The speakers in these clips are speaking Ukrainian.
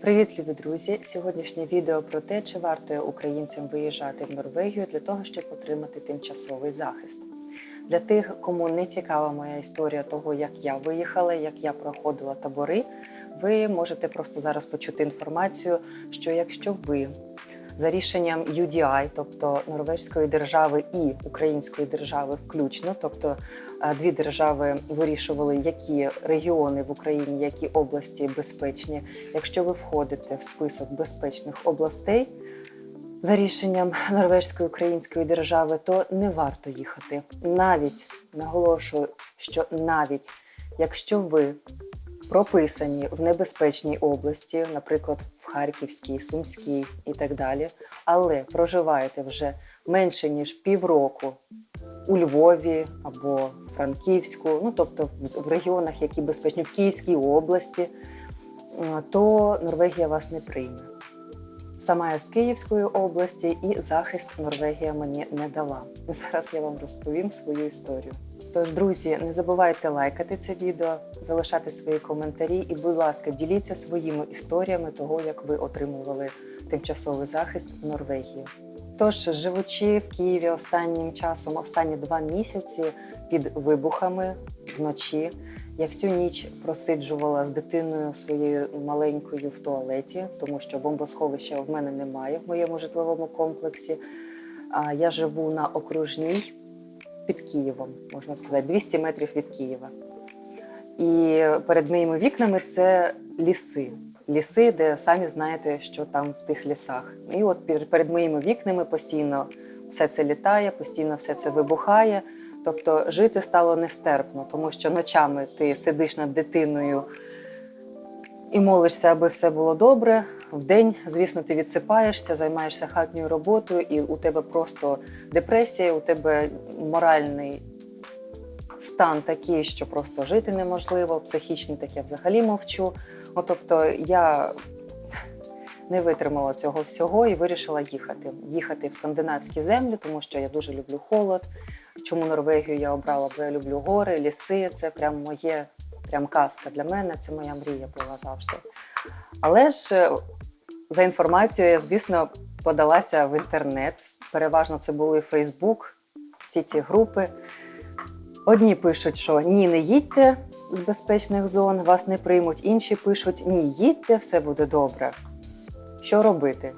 Привіт, любі друзі! Сьогоднішнє відео про те, чи варто українцям виїжджати в Норвегію для того, щоб отримати тимчасовий захист. Для тих, кому не цікава моя історія того, як я виїхала, як я проходила табори, ви можете просто зараз почути інформацію, що якщо ви за рішенням UDI, тобто Норвезької держави і Української держави, включно, тобто е, дві держави вирішували, які регіони в Україні, які області безпечні. Якщо ви входите в список безпечних областей за рішенням Норвезької української держави, то не варто їхати. Навіть наголошую, що навіть якщо ви прописані в небезпечній області, наприклад, в Харківській, Сумській і так далі, але проживаєте вже менше ніж півроку у Львові або Франківську, ну тобто в- регіонах, які безпечні, в Київській області, то Норвегія вас не прийме. Сама я з Київської області, і захист Норвегія мені не дала. Зараз я вам розповім свою історію. Тож, друзі, не забувайте лайкати це відео, залишати свої коментарі і, будь ласка, діліться своїми історіями того, як ви отримували тимчасовий захист в Норвегії. Тож, живучи в Києві останнім часом, останні два місяці під вибухами вночі, я всю ніч просиджувала з дитиною своєю маленькою в туалеті, тому що бомбосховища в мене немає в моєму житловому комплексі. А я живу на окружній під Києвом, можна сказати, 200 метрів від Києва. І перед моїми вікнами це ліси. Ліси, де самі знаєте, що там в тих лісах. І от перед моїми вікнами постійно все це літає, постійно все це вибухає. Тобто жити стало нестерпно, тому що ночами ти сидиш над дитиною і молишся, аби все було добре. Вдень, звісно, ти відсипаєшся, займаєшся хатньою роботою, і у тебе просто депресія, у тебе моральний стан такий, що просто жити неможливо, психічний так я взагалі мовчу. Ну, тобто я не витримала цього всього і вирішила їхати. Їхати в скандинавські землі, тому що я дуже люблю холод. Чому Норвегію я обрала? Бо я люблю гори, ліси. Це прям моє, прям казка для мене. Це моя мрія була завжди. Але ж за інформацією, я, звісно, подалася в інтернет. Переважно це були Фейсбук, всі ці групи. Одні пишуть, що ні, не їдьте з безпечних зон, вас не приймуть. Інші пишуть ні, їдьте, все буде добре. Що робити?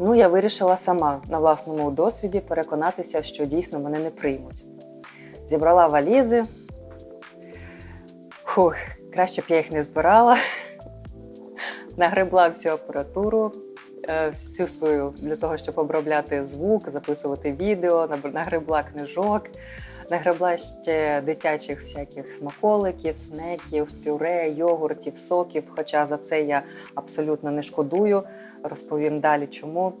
Ну, я вирішила сама на власному досвіді переконатися, що дійсно мене не приймуть. Зібрала валізи. Фух, краще б я їх не збирала. Нагребла всю апаратуру, е, всю свою для того, щоб обробляти звук, записувати відео, нагребла книжок, нагребла ще дитячих всяких смаколиків, снеків, пюре, йогуртів, соків. Хоча за це я абсолютно не шкодую. Розповім далі чому.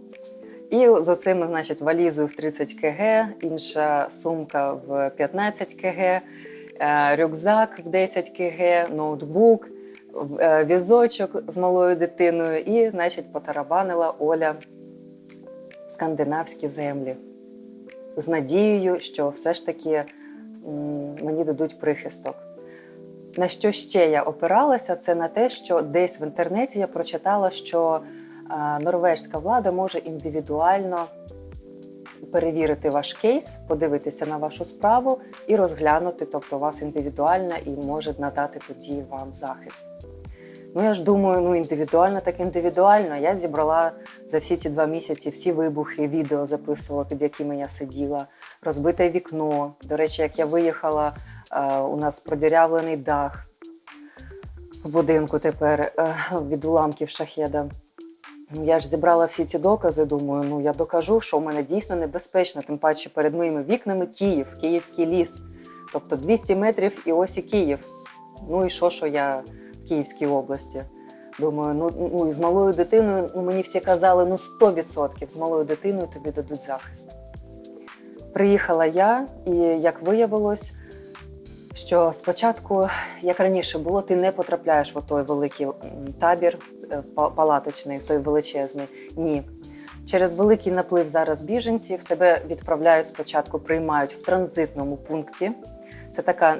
І з оцим, значить, валізою в 30 кг, інша сумка в 15 кг, е, рюкзак в 10 кг, ноутбук, візочок з малою дитиною, і, значить, потарабанила Оля в скандинавські землі з надією, що все ж таки мені дадуть прихисток. На що ще я опиралася, це на те, що десь в інтернеті я прочитала, що а, норвежська влада може індивідуально перевірити ваш кейс, подивитися на вашу справу і розглянути, тобто вас індивідуально і може надати тоді вам захист. Ну я ж думаю, ну індивідуально, так індивідуально. Я зібрала за всі ці два місяці всі вибухи, відео записувала, під якими я сиділа, розбите вікно. До речі, як я виїхала, е, у нас продірявлений дах в будинку тепер е, від уламків шахеда. Ну, я ж зібрала всі ці докази. Думаю, ну я докажу, що в мене дійсно небезпечно. Тим паче перед моїми вікнами Київ, Київський ліс. Тобто 200 метрів і ось і Київ. Ну і що, що я Київській області? Думаю, ну, ну з малою дитиною, ну мені всі казали, ну 100% з малою дитиною тобі дадуть захист. Приїхала я, і як виявилось, що спочатку, як раніше було, ти не потрапляєш в той великий табір е, палаточний, в той величезний. Ні. Через великий наплив зараз біженців тебе відправляють спочатку, приймають в транзитному пункті. Це така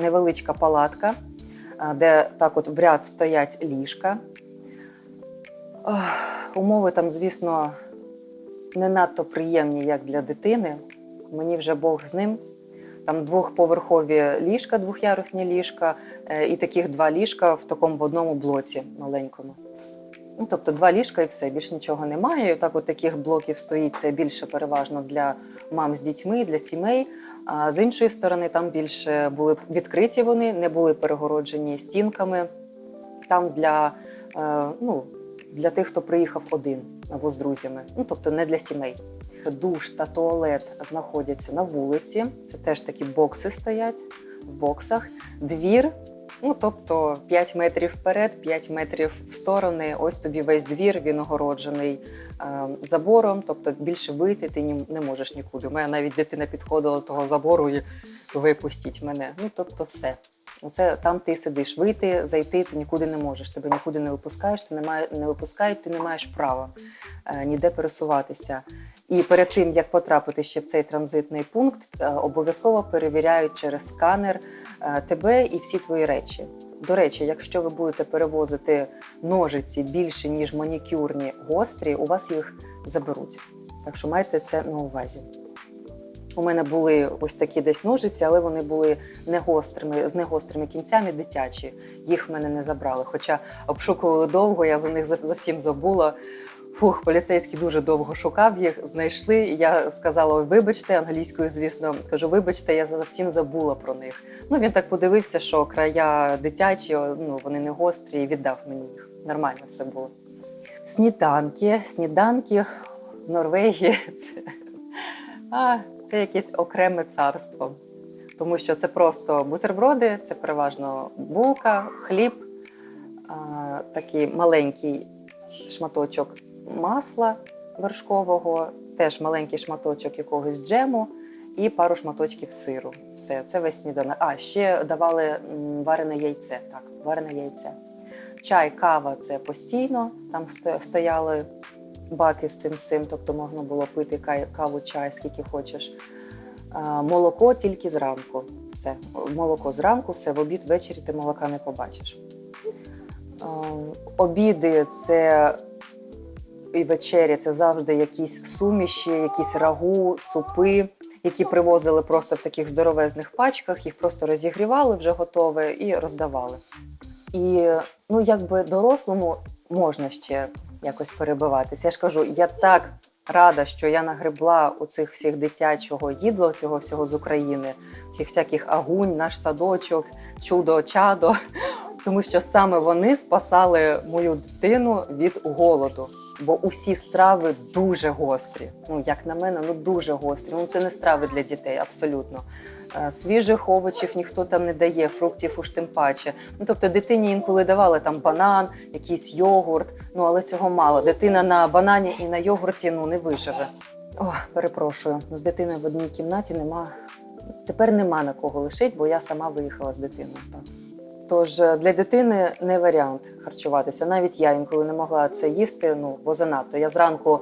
невеличка палатка, де так от в ряд стоять ліжка. Умови там, звісно, не надто приємні, як для дитини. Мені вже Бог з ним. Там двохповерхові ліжка, двохярусні ліжка, е, і таких два ліжка в такому в одному блоці маленькому. Ну, тобто два ліжка і все, більш нічого немає. І отак от таких блоків стоїть це більше переважно для мам з дітьми, для сімей. А з іншої сторони, там більше були відкриті вони, не були перегороджені стінками. Там для, е, ну, для тих, хто приїхав один або з друзями, ну тобто не для сімей. Душ та туалет знаходяться на вулиці. Це теж такі бокси стоять в боксах. Двір, ну тобто 5 метрів вперед, 5 метрів в сторони. Ось тобі весь двір, він огороджений е, забором. Тобто більше вийти ти ні- не можеш нікуди. Мене навіть дитина підходила до того забору і випустіть мене. Ну тобто, все. Оце там ти сидиш. Вийти, зайти ти нікуди не можеш. Тебе нікуди не випускаєш, ти не має, не випускають, ти не маєш права е, ніде пересуватися. І перед тим як потрапити ще в цей транзитний пункт, е, обов'язково перевіряють через сканер тебе і всі твої речі. До речі, якщо ви будете перевозити ножиці більше ніж манікюрні гострі, у вас їх заберуть. Так що майте це на увазі. У мене були ось такі десь ножиці, але вони були не гострими, з негострими кінцями дитячі. Їх в мене не забрали. Хоча обшукували довго, я за них зов- зовсім забула. Фух, поліцейський дуже довго шукав їх, знайшли. І я сказала: вибачте, англійською, звісно, кажу, вибачте, я зовсім забула про них. Ну він так подивився, що края дитячі, ну вони не гострі, і віддав мені їх. Нормально все було. Сніданки, сніданки в Норвегії це, а, це якесь окреме царство. Тому що це просто бутерброди, це переважно булка, хліб, а, такий маленький шматочок масла вершкового, теж маленький шматочок якогось джему і пару шматочків сиру. Все, це весь сніданок. А ще давали варене яйце. Так, варене яйце. Чай, кава це постійно. Там стояли баки з цим всім, тобто можна було пити каву, чай, скільки хочеш. Молоко тільки зранку. Все. Молоко зранку, все в обід ввечері ти молока не побачиш. Обіди це і вечері це завжди якісь суміші, якісь рагу, супи, які привозили просто в таких здоровезних пачках, їх просто розігрівали вже готове і роздавали. І ну, якби дорослому можна ще якось перебиватися. Я ж кажу, я так рада, що я нагребла у цих всіх дитячого їдла, цього всього з України, всіх всяких агунь, наш садочок, чудо, чадо. Тому що саме вони спасали мою дитину від голоду. Бо усі страви дуже гострі. Ну, як на мене, ну дуже гострі. Ну це не страви для дітей, абсолютно. Е, Свіжих овочів ніхто там не дає, фруктів уж тим паче. Ну тобто дитині інколи давали там банан, якийсь йогурт. Ну але цього мало. Дитина на банані і на йогурті ну не виживе. О, перепрошую, з дитиною в одній кімнаті нема. Тепер нема на кого лишить, бо я сама виїхала з дитиною. Тож е, для дитини не варіант харчуватися. Навіть я інколи не могла це їсти, ну бо занадто. Я зранку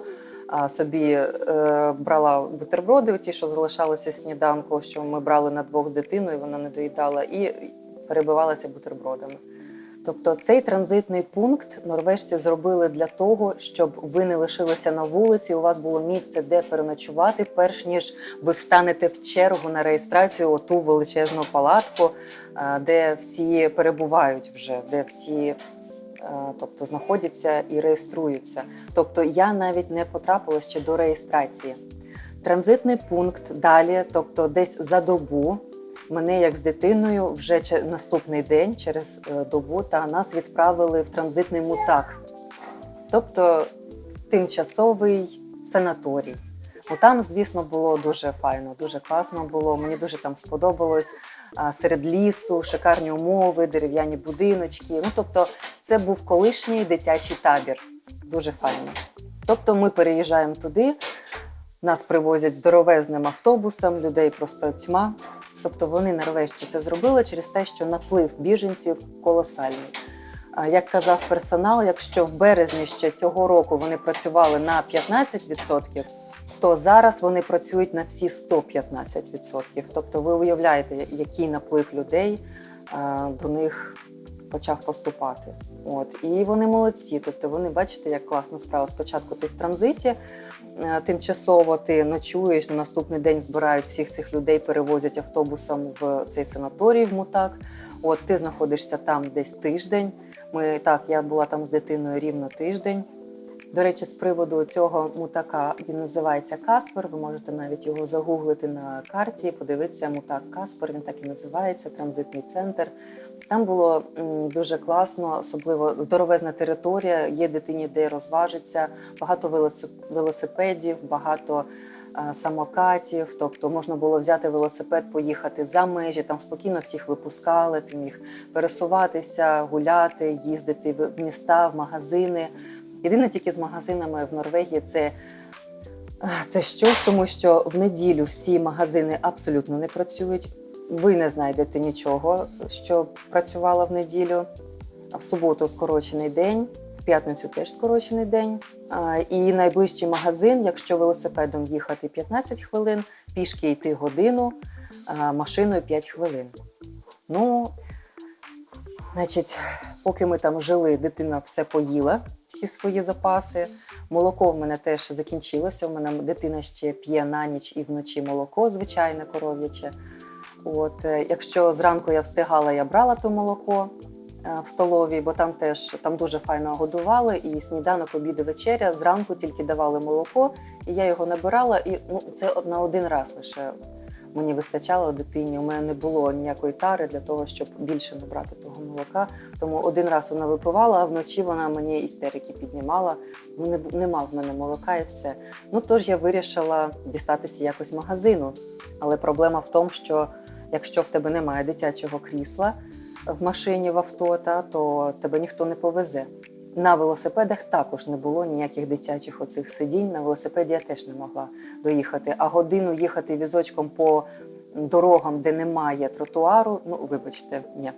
собі е, брала бутерброди, ті, що залишалися сніданку, що ми брали на двох з дитиною, вона не доїдала, і перебивалася бутербродами. Тобто цей транзитний пункт норвежці зробили для того, щоб ви не лишилися на вулиці. У вас було місце, де переночувати, перш ніж ви встанете в чергу на реєстрацію, оту величезну палатку, е, де всі перебувають вже, де всі е, тобто, знаходяться і реєструються. Тобто я навіть не потрапила ще до реєстрації. Транзитний пункт далі, тобто десь за добу. Мене як з дитиною вже наступний день через е, добу та нас відправили в транзитний мутак, тобто тимчасовий санаторій. Ну, там, звісно, було дуже файно, дуже класно було. Мені дуже там сподобалось. Серед лісу, шикарні умови, дерев'яні будиночки. Ну, тобто, це був колишній дитячий табір. Дуже файно. Тобто, ми переїжджаємо туди, нас привозять здоровезним автобусом, людей просто тьма. Тобто вони норвежці це зробили через те, що наплив біженців колосальний. Як казав персонал, якщо в березні ще цього року вони працювали на 15%, то зараз вони працюють на всі 115%. Тобто ви уявляєте, який наплив людей до них почав поступати. От і вони молодці. Тобто вони бачите, як класна справа. Спочатку ти в транзиті, е, тимчасово ти ночуєш на наступний день збирають всіх цих людей, перевозять автобусом в цей санаторій в Мутак. От ти знаходишся там десь тиждень. Ми так, я була там з дитиною рівно тиждень. До речі, з приводу цього мутака він називається Каспер. Ви можете навіть його загуглити на карті, подивитися мутак Каспер. Він так і називається, транзитний центр. Там було дуже класно, особливо здоровезна територія. Є дитині, де розважиться, багато велосипедів, багато е, самокатів. Тобто можна було взяти велосипед, поїхати за межі. Там спокійно всіх випускали. Ти міг пересуватися, гуляти, їздити в міста, в магазини. Єдине тільки з магазинами в Норвегії це, це щось, тому що в неділю всі магазини абсолютно не працюють. Ви не знайдете нічого, що працювало в неділю. В суботу скорочений день, в п'ятницю теж скорочений день. І найближчий магазин, якщо велосипедом їхати 15 хвилин, пішки йти годину, машиною 5 хвилин. Ну, Значить, поки ми там жили, дитина все поїла, всі свої запаси. Молоко в мене теж закінчилося. У мене дитина ще п'є на ніч і вночі молоко, звичайне коров'яче. От, е, якщо зранку я встигала, я брала то молоко е, в столовій, бо там теж там дуже файно годували, і сніданок, обід вечеря. Зранку тільки давали молоко, і я його набирала. І ну, це на один раз лише мені вистачало дитині. У мене не було ніякої тари для того, щоб більше набрати того молока. Тому один раз вона випивала, а вночі вона мені істерики піднімала. Ну не нема в мене молока і все. Ну тож я вирішила дістатися якось магазину. Але проблема в тому, що якщо в тебе немає дитячого крісла в машині в авто, та, то тебе ніхто не повезе. На велосипедах також не було ніяких дитячих оцих сидінь. На велосипеді я теж не могла доїхати. А годину їхати візочком по дорогам, де немає тротуару, ну вибачте, ні.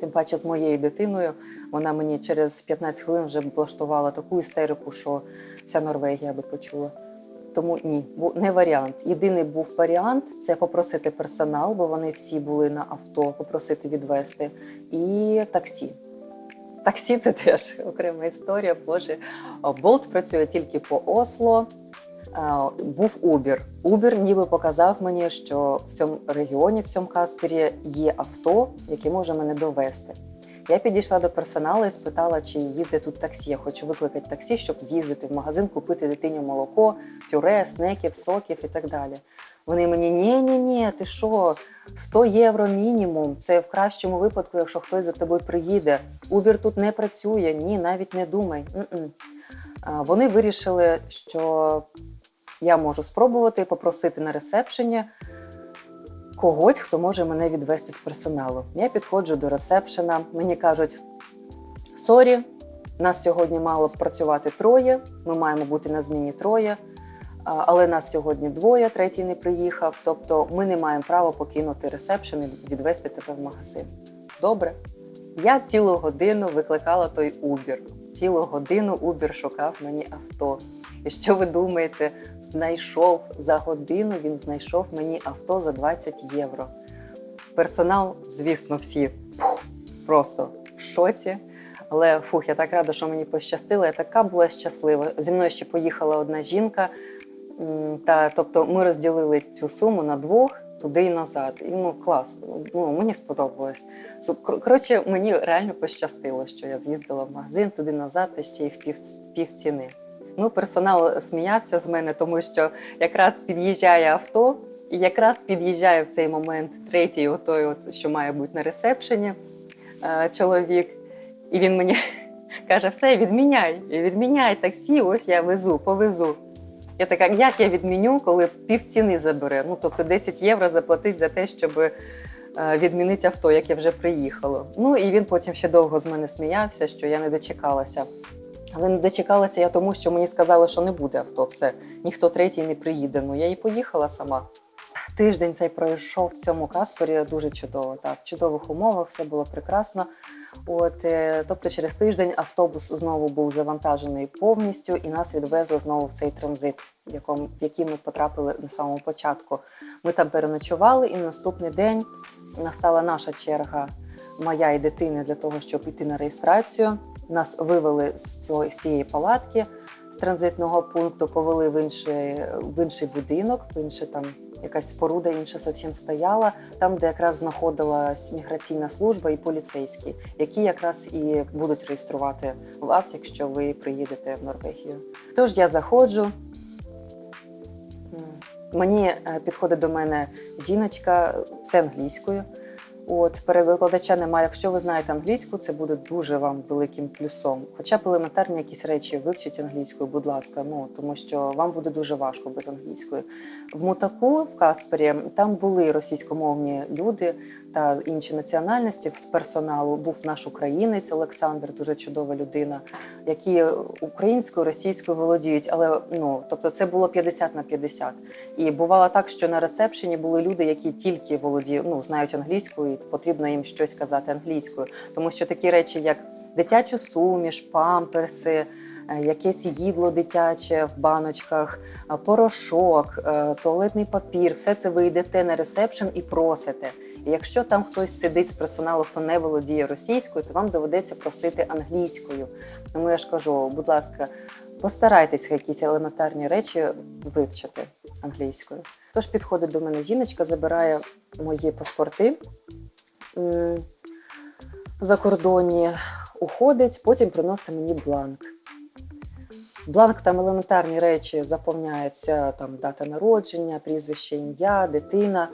Тим паче з моєю дитиною вона мені через 15 хвилин вже влаштувала таку істерику, що вся Норвегія би почула. Тому ні, не варіант. Єдиний був варіант це попросити персонал, бо вони всі були на авто, попросити відвести, і таксі. Таксі це теж окрема історія. Боже, Болт працює тільки по Осло. Був Uber. Uber ніби показав мені, що в цьому регіоні, в цьому Каспері, є авто, яке може мене довести. Я підійшла до персоналу і спитала, чи їздить тут таксі. Я хочу викликати таксі, щоб з'їздити в магазин, купити дитині молоко, пюре, снеків, соків і так далі. Вони мені ні, ні, ні, ти що, 100 євро мінімум. Це в кращому випадку, якщо хтось за тобою приїде. Uber тут не працює, ні, навіть не думай. М-м. А, Вони вирішили, що я можу спробувати попросити на ресепшені когось, хто може мене відвести з персоналу. Я підходжу до ресепшена, мені кажуть: сорі, нас сьогодні мало б працювати троє, ми маємо бути на зміні троє. Але нас сьогодні двоє, третій не приїхав. Тобто ми не маємо права покинути ресепшн і відвести тебе в магазин. Добре. Я цілу годину викликала той Uber. Цілу годину Uber шукав мені авто. І що ви думаєте, знайшов за годину він знайшов мені авто за 20 євро. Персонал, звісно, всі просто в шоці. Але фух, я так рада, що мені пощастило. Я така була щаслива. Зі мною ще поїхала одна жінка. Та, тобто ми розділили цю суму на двох туди і назад. І ну клас. Ну, мені сподобалось. Коротше, мені реально пощастило, що я з'їздила в магазин туди назад і ще й в пів, пів ціни. Ну, персонал сміявся з мене, тому що якраз під'їжджає авто, і якраз під'їжджає в цей момент третій, отой, от, що має бути на ресепшені е, чоловік. І він мені каже: все, відміняй, відміняй таксі, ось я везу, повезу. Я така, як я відміню, коли півціни забере? Ну, тобто 10 євро заплатить за те, щоб е, відмінити авто, яке вже приїхало. Ну і він потім ще довго з мене сміявся, що я не дочекалася. Але не дочекалася я тому, що мені сказали, що не буде авто, все, ніхто третій не приїде. Ну я і поїхала сама. Тиждень цей пройшов в цьому Каспері дуже чудово. Так, в чудових умовах все було прекрасно. От, е, тобто, через тиждень автобус знову був завантажений повністю, і нас відвезли знову в цей транзит, в, якому, в який ми потрапили на самому початку. Ми там переночували, і на наступний день настала наша черга моя і дитини для того, щоб йти на реєстрацію. Нас вивели з цього з цієї палатки з транзитного пункту, повели в інший, в інший будинок, в інше там якась споруда інша зовсім стояла, там, де якраз знаходилась міграційна служба і поліцейські, які якраз і будуть реєструвати вас, якщо ви приїдете в Норвегію. Тож я заходжу. Мені е, підходить до мене жіночка, все англійською. От перекладача немає. Якщо ви знаєте англійську, це буде дуже вам великим плюсом. Хоча б елементарні якісь речі вивчіть англійською, будь ласка, ну тому що вам буде дуже важко без англійської. В мутаку в Каспері там були російськомовні люди та інші національності з персоналу. Був наш українець Олександр, дуже чудова людина, які українською, російською володіють, але ну тобто це було 50 на 50. І бувало так, що на ресепшені були люди, які тільки володіють, ну знають англійською, і потрібно їм щось казати англійською, тому що такі речі, як дитячу суміш, памперси. е, Якесь їдло дитяче в баночках, порошок, е, туалетний папір, все це ви йдете на ресепшн і просите. Якщо там хтось сидить з персоналу, хто не володіє російською, то вам доведеться просити англійською. Тому я ж кажу, будь ласка, постарайтесь якісь елементарні речі вивчити англійською. Тож підходить до мене жіночка, забирає мої паспорти м, закордонні, уходить, потім приносить мені бланк. Бланк там елементарні речі заповняються там дата народження, прізвище, ім'я, дитина.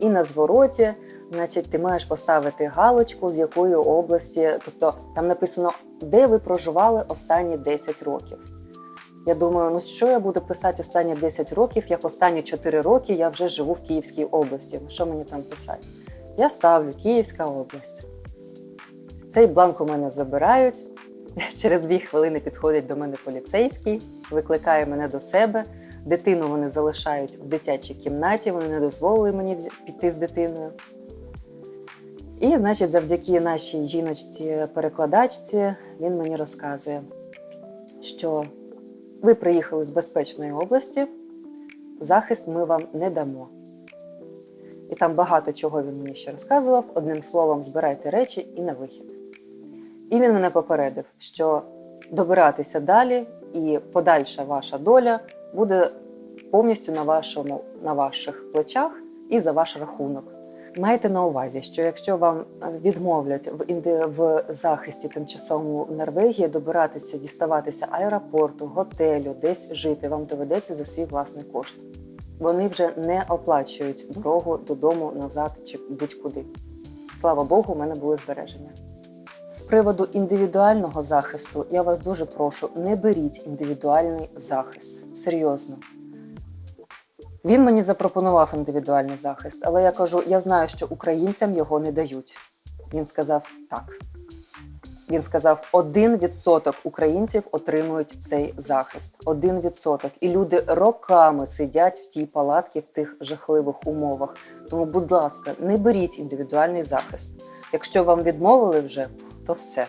І на звороті, значить, ти маєш поставити галочку, з якої області, тобто там написано, де ви проживали останні 10 років. Я думаю, ну що я буду писати останні 10 років, як останні 4 роки я вже живу в Київській області. Ну що мені там писати? Я ставлю Київська область. Цей бланк у мене забирають. Через дві хвилини підходить до мене поліцейський, викликає мене до себе. Дитину вони залишають в дитячій кімнаті, вони не дозволили мені піти з дитиною. І, значить, завдяки нашій жіночці-перекладачці він мені розказує, що ви приїхали з безпечної області, захист ми вам не дамо. І там багато чого він мені ще розказував. Одним словом, збирайте речі і на вихід. І він мене попередив, що добиратися далі і подальша ваша доля буде повністю на, вашому, на ваших плечах і за ваш рахунок. Майте на увазі, що якщо вам е, відмовлять в інди в захисті тимчасовому Норвегії добиратися, діставатися аеропорту, готелю, десь жити, вам доведеться за свій власний кошт. Вони вже не оплачують дорогу додому, назад чи будь-куди. Слава Богу, у мене були збереження. З приводу індивідуального захисту я вас дуже прошу, не беріть індивідуальний захист. Серйозно. Він мені запропонував індивідуальний захист, але я кажу: я знаю, що українцям його не дають. Він сказав так. Він сказав: 1% українців отримують цей захист. 1%. І люди роками сидять в тій палатці в тих жахливих умовах. Тому, будь ласка, не беріть індивідуальний захист. Якщо вам відмовили вже, то все.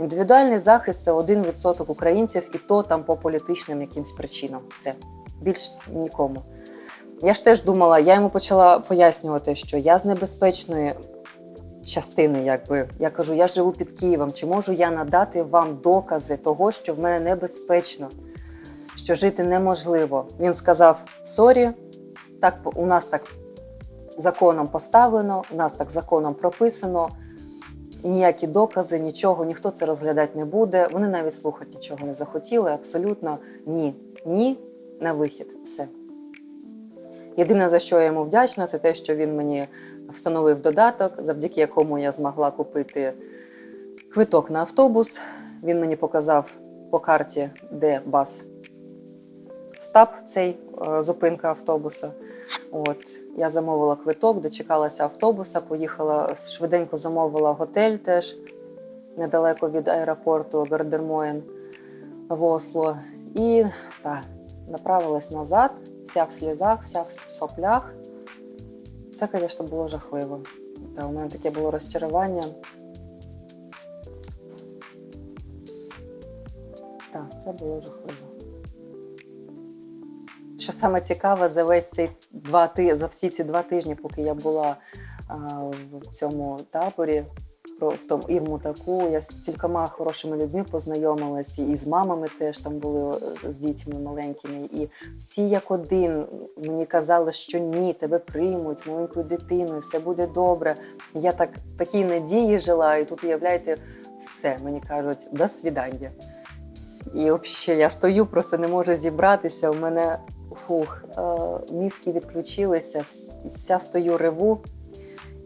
Індивідуальний захист це 1% українців, і то там по політичним якимсь причинам. Все. Більш нікому. Я ж теж думала, я йому почала пояснювати, що я з небезпечної частини, якби я кажу, я живу під Києвом. Чи можу я надати вам докази того, що в мене небезпечно, що жити неможливо? Він сказав: Сорі, так у нас так законом поставлено, у нас так законом прописано. Ніякі докази, нічого, ніхто це розглядати не буде. Вони навіть слухати нічого не захотіли. Абсолютно ні. Ні на вихід. Все. Єдине, за що я йому вдячна, це те, що він мені встановив додаток, завдяки якому я змогла купити квиток на автобус. Він мені показав по карті, де бас стап, цей е, зупинка автобуса. От я замовила квиток, дочекалася автобуса, поїхала швиденько замовила готель теж недалеко від аеропорту Гардермоєн в Осло. І та, направилась назад, вся в сльозах, вся в соплях. Це, звісно, було жахливо. Та, у мене таке було розчарування. Так, це було жахливо. Що саме цікаве, за весь цей два ти за всі ці два тижні, поки я була а, в цьому таборі, в тому і в мутаку. Я з кількома хорошими людьми познайомилася, і з мамами теж там були е, з дітьми маленькими. І всі як один мені казали, що ні, тебе приймуть з маленькою дитиною, все буде добре. Я так такій надії жила, і тут уявляєте, все мені кажуть, до свідання. І взагалі я стою, просто не можу зібратися. У мене фух, е, мізки відключилися, вся стою реву,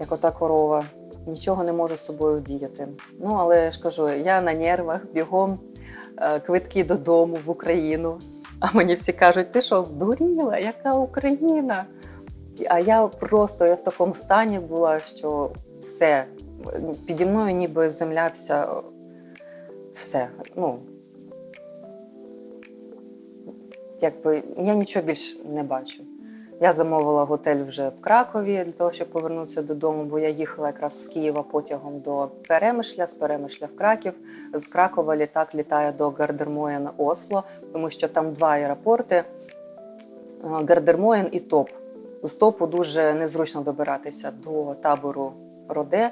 як ота корова. Нічого не можу з собою вдіяти. Ну, але ж кажу, я на нервах, бігом, е, квитки додому в Україну. А мені всі кажуть, ти що, здуріла? Яка Україна? А я просто я в такому стані була, що все. Піді мною ніби земля вся все. Ну, якби я нічого більш не бачу. Я замовила готель вже в Кракові для того, щоб повернутися додому, бо я їхала якраз з Києва потягом до Перемишля, з Перемишля в Краків. З Кракова літак літає до Гардермоєн Осло, тому що там два аеропорти: е, Гардермоєн і Топ. З топу дуже незручно добиратися до табору Роде.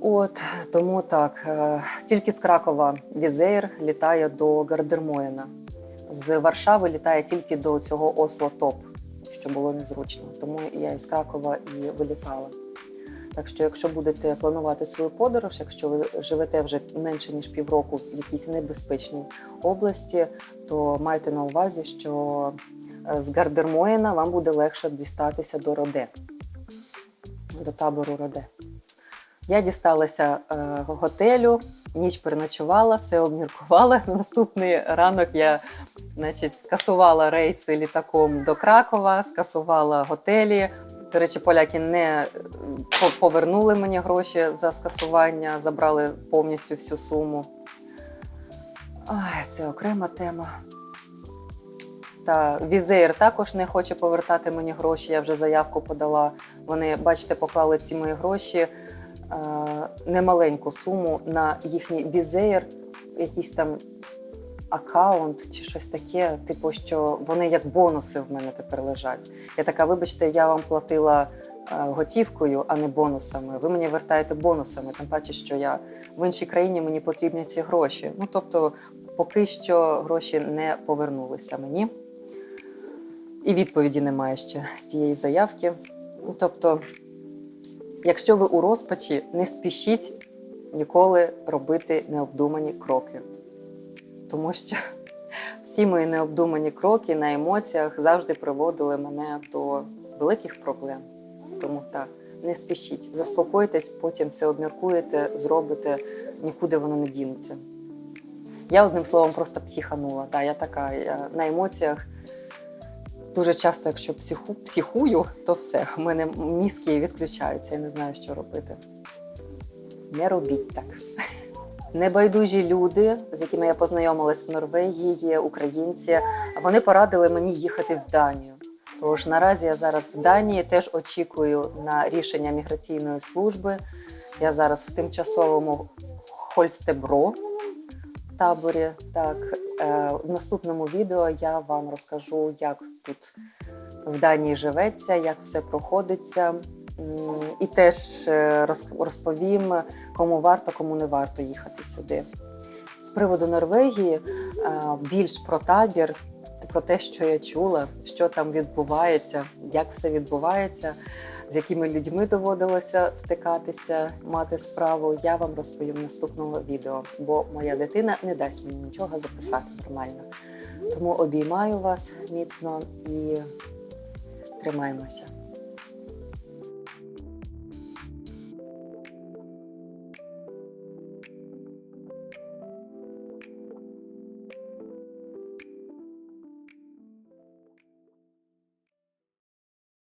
От тому так, е, тільки з Кракова Візейр літає до Гардермоєна. З Варшави літає тільки до цього Осло Топ, що було незручно. Тому я із Кракова і вилітала. Так що, якщо будете планувати свою подорож, якщо ви живете вже менше ніж півроку в якійсь небезпечній області, то майте на увазі, що е, з Гардермоєна вам буде легше дістатися до Роде, до табору Роде. Я дісталася е, готелю, ніч переночувала, все обміркувала. На наступний ранок я значить, скасувала рейси літаком до Кракова, скасувала готелі. До речі, поляки не е, повернули мені гроші за скасування, забрали повністю всю суму. Ой, це окрема тема. Та Візеєр також не хоче повертати мені гроші. Я вже заявку подала. Вони, бачите, поклали ці мої гроші немаленьку суму на їхній візеєр, якийсь там аккаунт чи щось таке, типу, що вони як бонуси в мене тепер лежать. Я така, вибачте, я вам платила е, готівкою, а не бонусами. Ви мені вертаєте бонусами, тим паче, що я в іншій країні мені потрібні ці гроші. Ну тобто, поки що гроші не повернулися мені. І відповіді немає ще з тієї заявки. Ну, Тобто, якщо ви у розпачі, не спішіть ніколи робити необдумані кроки. Тому що всі мої необдумані кроки на емоціях завжди приводили мене до великих проблем. Тому так, не спішіть, заспокойтесь, потім все обміркуєте, зробите, нікуди воно не дінеться. Я одним словом просто психанула. Да, я така я на емоціях. Дуже часто, якщо психу, психую, то все. У мене мізки відключаються, я не знаю, що робити. Не робіть так. Небайдужі люди, з якими я познайомилась в Норвегії, українці. Вони порадили мені їхати в Данію. Тож наразі я зараз в Данії теж очікую на рішення міграційної служби. Я зараз в тимчасовому Хольстебро таборі. Так, е, в наступному відео я вам розкажу, як тут в Данії живеться, як все проходиться. І теж е, розповім, кому варто, кому не варто їхати сюди. З приводу Норвегії е, більш про табір, про те, що я чула, що там відбувається, як все відбувається, з якими людьми доводилося стикатися, мати справу. Я вам розповім в наступному відео, бо моя дитина не дасть мені нічого записати нормально. Тому обіймаю вас міцно і тримаємося.